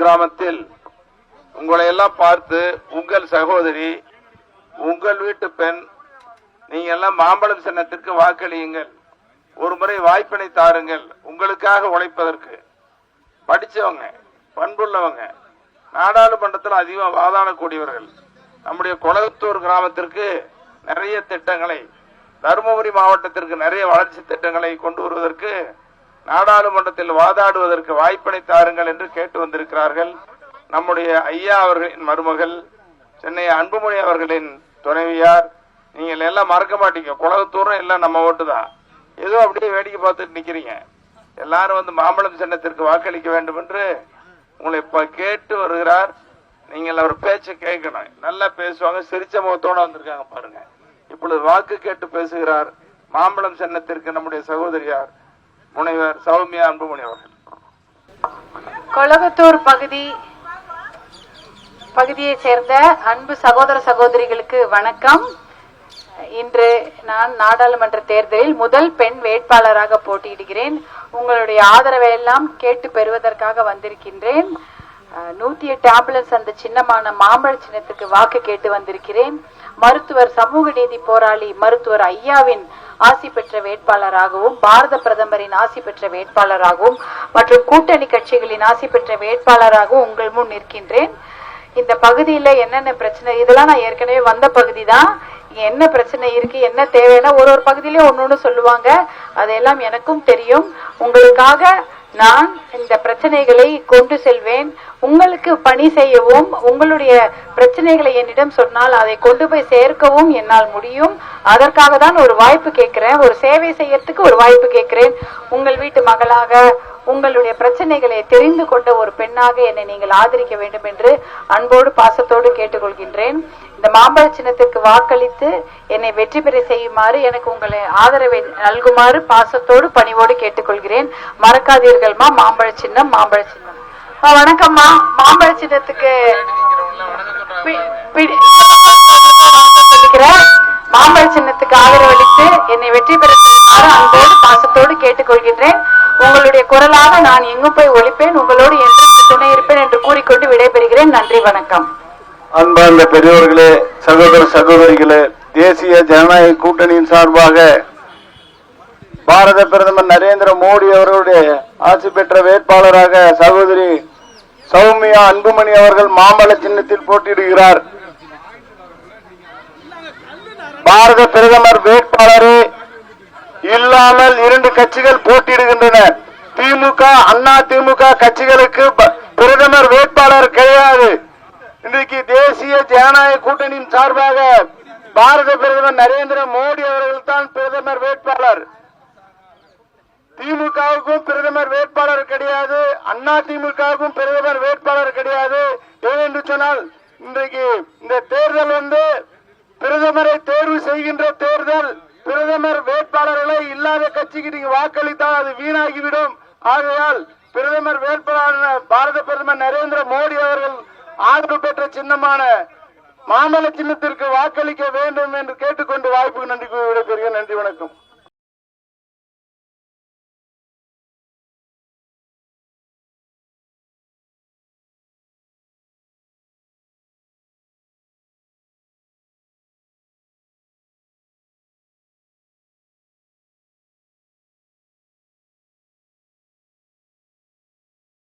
கிராமத்தில் உங்களை எல்லாம் பார்த்து உங்கள் சகோதரி உங்கள் வீட்டு பெண் நீங்க எல்லாம் மாம்பழம் சின்னத்திற்கு வாக்களியுங்கள். ஒரு முறை வாய்ப்பினை தாருங்கள். உங்களுக்காக உழைப்பதற்கு. படிச்சவங்க பண்புள்ளவங்க நாடாளுமன்றத்தில் அதிகமாக வாதாடக்கூடியவர்கள். நம்முடைய குளத்தூர் கிராமத்திற்கு நிறைய திட்டங்களை தருமபுரி மாவட்டத்திற்கு நிறைய வளர்ச்சி திட்டங்களை கொண்டு வருவதற்கு நாடாளுமன்றத்தில் வாதாடுவதற்கு வாய்ப்பினை தாருங்கள் என்று கேட்டு வந்திருக்கிறார்கள். நம்முடைய ஐயா அவர்களின் மருமகள் சென்னை அன்புமணி அவர்களின் துணைவியார். நீங்கள் எல்லாம் மறக்க மாட்டீங்க. குலகத்தூரம் எல்லாம் நம்ம ஓட்டு தான் ஏதோ அப்படியே வேடிக்கை பார்த்துட்டு நிக்கிறீங்க. எல்லாரும் வந்து மாம்பழம் சின்னத்திற்கு வாக்களிக்க வேண்டும் என்று உங்களை இப்ப கேட்டு வருகிறார். நீங்கள் அவர் பேச்சை கேட்கணும். நல்லா பேசுவாங்க. சிரிச்ச முகத்தோட வந்திருக்காங்க பாருங்க. இப்பொழுது வாக்கு கேட்டு பேசுகிறார் மாம்பழம் சின்னத்திற்கு நம்முடைய சகோதரியார். முனைவர் சௌமியா அன்புமணி அவர்கள். கொளகத்தூர் பகுதி பகுதியை சேர்ந்த அன்பு சகோதர சகோதரிகளுக்கு வணக்கம். இன்று நான் நாடாளுமன்ற தேர்தலில் முதல் பெண் வேட்பாளராக போட்டியிடுகிறேன். உங்களுடைய ஆதரவை எல்லாம் கேட்டு பெறுவதற்காக வந்திருக்கின்றேன். நூத்தி எட்டு ஆம்புலன்ஸ் அந்த சின்னமான மாம்பழ சின்னத்துக்கு வாக்கு கேட்டு வந்திருக்கிறேன். மருத்துவர் சமூக நீதி போராளி மருத்துவர் ஐயாவின் ஆசி பெற்ற வேட்பாளராகவும் பாரத பிரதமரின் ஆசி பெற்ற வேட்பாளராகவும் மற்றும் கூட்டணி கட்சிகளின் ஆசி பெற்ற வேட்பாளராகவும் உங்கள் முன் நிற்கின்றேன். இந்த பகுதியில என்னென்ன பிரச்சனை இதெல்லாம் நான் ஏற்கனவே வந்த பகுதி தான் என்ன பிரச்சனை இருக்கு என்ன தேவைன்னா ஒரு ஒரு பகுதியிலயும் ஒன்னு ஒண்ணு சொல்லுவாங்க. அதெல்லாம் எனக்கும் தெரியும். உங்களுக்காக நான் இந்த பிரச்சனைகளை கொண்டு செல்வேன். உங்களுக்கு பணி செய்யவும் உங்களுடைய பிரச்சனைகளை என்னிடம் சொன்னால் அதை கொண்டு போய் சேர்க்கவும் என்னால் முடியும். அதற்காக தான் ஒரு வாய்ப்பு கேட்கிறேன். ஒரு சேவை செய்யறதுக்கு ஒரு வாய்ப்பு கேட்கிறேன். உங்கள் வீட்டு மகளாக உங்களுடைய பிரச்சனைகளை தெரிந்து கொண்ட ஒரு பெண்ணாக என்னை நீங்கள் ஆதரிக்க வேண்டும் என்று அன்போடு பாசத்தோடு கேட்டுக்கொள்கின்றேன். இந்த மாம்பழ சின்னத்திற்கு வாக்களித்து என்னை வெற்றி பெற செய்யுமாறு எனக்கு உங்களை ஆதரவை நல்குமாறு பாசத்தோடு பணிவோடு கேட்டுக்கொள்கிறேன். மறக்காதீர்கள்மா மாம்பழ சின்னம் மாம்பழ சின்னம். வணக்கம்மா மாம்பழ சின்னத்துக்கு மாம்பழ சின்னத்துக்கு ஆதரவளித்து என்னை வெற்றி பெற செய்யுமாறு அன்போடு பாசத்தோடு கேட்டுக்கொள்கின்றேன். உங்களுடைய குரலாக நான் எங்கும் போய் ஒழிப்பேன் உங்களோடு என்றென்று துணை இருப்பேன் என்று கூறிக்கொண்டு விடைபெறுகிறேன். நன்றி வணக்கம். அன்பார்ந்த பெரியவர்களே சகோதர சகோதரிகளே தேசிய ஜனநாயக கூட்டணியின் சார்பாக பாரத பிரதமர் நரேந்திர மோடி அவர்களுடைய ஆட்சி பெற்ற வேட்பாளராக சகோதரி சௌமியா அன்புமணி அவர்கள் மாமல்ல சின்னத்தில் போட்டியிடுகிறார். பாரத பிரதமர் வேட்பாளரே இல்லாமல் இரண்டு கட்சிகள் போட்டியிடுகிறார் திமுக அண்ணா திமுக கட்சிகளுக்கு பிரதமர் வேட்பாளர் கிடையாது. இன்றைக்கு தேசிய ஜனநாயக கூட்டணியின் சார்பாக பாரத பிரதமர் நரேந்திர மோடி அவர்கள் தான் பிரதமர் வேட்பாளர். திமுகவுக்கும் பிரதமர் வேட்பாளர் கிடையாது. அண்ணா திமுகவுக்கும் பிரதமர் வேட்பாளர் கிடையாது. ஏனென்று சொன்னால் இன்றைக்கு இந்த தேர்தல் வந்து பிரதமரை தேர்வு செய்கின்ற தேர்தல் பிரதமர் வேட்பாளர்களை இல்லாத கட்சிக்கு நீங்க வாக்களித்தால் அது வீணாகிவிடும். ஆகையால் பிரதமர் வேட்பாளரான பாரத பிரதமர் நரேந்திர மோடி அவர்கள் ஆதரவு பெற்ற சின்னமான மாமல்ல சின்னத்திற்கு வாக்களிக்க வேண்டும் என்று கேட்டுக்கொண்டு வாய்ப்புக்கு நன்றி விடைபெறுகிறேன். நன்றி வணக்கம்.